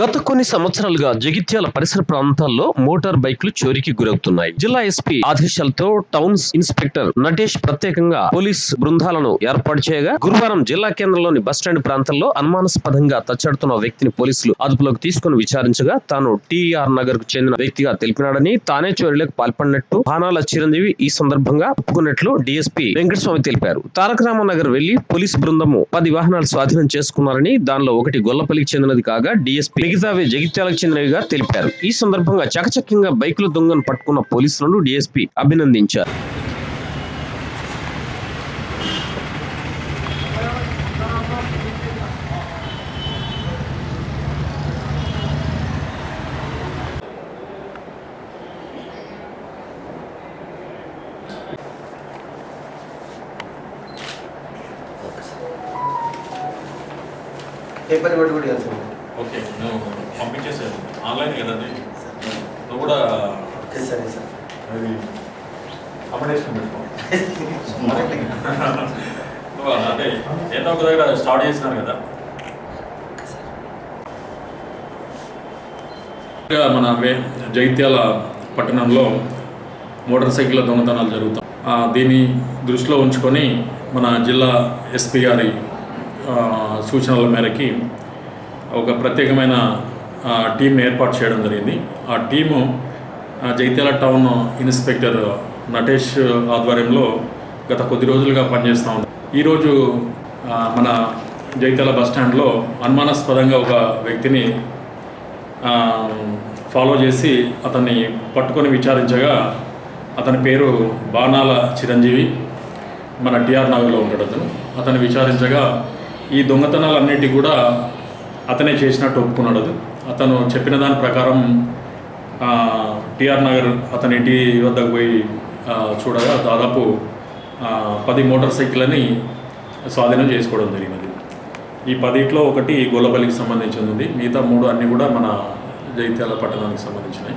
గత కొన్ని సంవత్సరాలుగా జగిత్యాల పరిసర ప్రాంతాల్లో మోటార్ బైక్లు చోరీకి గురవుతున్నాయి. జిల్లా ఎస్పీ ఆదేశాలతో టౌన్స్ ఇన్స్పెక్టర్ నటేష్ ప్రత్యేకంగా పోలీస్ బృందాలను ఏర్పాటు చేయగా గురువారం జిల్లా కేంద్రంలోని బస్టాండ్ ప్రాంతంలో అనుమానాస్పదంగా తచ్చాడుతున్న వ్యక్తిని పోలీసులు అదుపులోకి తీసుకుని విచారించగా తాను టీఆర్ నగర్కు చెందిన వ్యక్తిగా తెలిపినాడని తానే చోరీలకు పాల్పడినట్టు బాణాల చిరంజీవి ఈ సందర్భంగా ఒప్పుకున్నట్లు డీఎస్పీ వెంకటస్వామి తెలిపారు. తారక రామనగర్ వెళ్ళి పోలీస్ బృందము పది వాహనాలు స్వాధీనం చేసుకున్నారని దానిలో ఒకటి గొల్లపల్లికి చెందినది కాగా డీఎస్పీ మిగతావి జగిత్యాలకు చెందినవిగా తెలిపారు. ఈ సందర్భంగా చకచక్యంగా బైకుల దొంగను పట్టుకున్న పోలీసులను డీఎస్పీ అభినందించారు. పేపర్ ఇవ్వడం కూడా ఓకే నువ్వు పంపించేసాను ఆన్లైన్ కదండి? నువ్వు కూడా ఓకే సరే సార్. అది అప్డేషన్ పెట్టుకో. నువ్వు అంటే ఏదో ఒక దగ్గర స్టార్ట్ చేసినారు కదా. మన వే- జగిత్యాల పట్టణంలో మోటార్ సైకిళ్ళ దొంగతనాలు జరుగుతాయి. ఆ, దీన్ని దృష్టిలో ఉంచుకొని మన జిల్లా ఎస్పీ గారి ఆ, సూచనల మేరకి ఒక ప్రత్యేకమైన టీంని ఏర్పాటు చేయడం జరిగింది. ఆ టీము ఆ, జగిత్యాల టౌన్ ఇన్స్పెక్టర్ నటేష్ ఆధ్వర్యంలో గత కొద్ది రోజులుగా పనిచేస్తూ ఉంది. ఈరోజు మన జగిత్యాల బస్ స్టాండ్లో అనుమానాస్పదంగా ఒక వ్యక్తిని ఫాలో చేసి అతన్ని పట్టుకొని విచారించగా అతని పేరు బాణాల చిరంజీవి. మన టిఆర్ నగర్లో ఉంటాడు అతను. అతను విచారించగా ఈ దొంగతనాలన్నిటి కూడా అతనే చేసినట్టు ఒప్పుకున్నాడు అది. అతను చెప్పిన దాని ప్రకారం టిఆర్ నగర్ అతని ఇంటి వద్దకు పోయి చూడగా దాదాపు పది మోటార్ సైకిళ్ళని స్వాధీనం చేసుకోవడం జరిగినది. ఈ పదిట్లో ఒకటి గొల్లపల్లికి సంబంధించింది ఉంది మిగతా మూడు అన్నీ కూడా మన జైత్యాల పట్టణానికి సంబంధించినవి.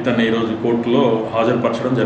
ఇతన్ని ఈరోజు కోర్టులో హాజరుపరచడం జరిగింది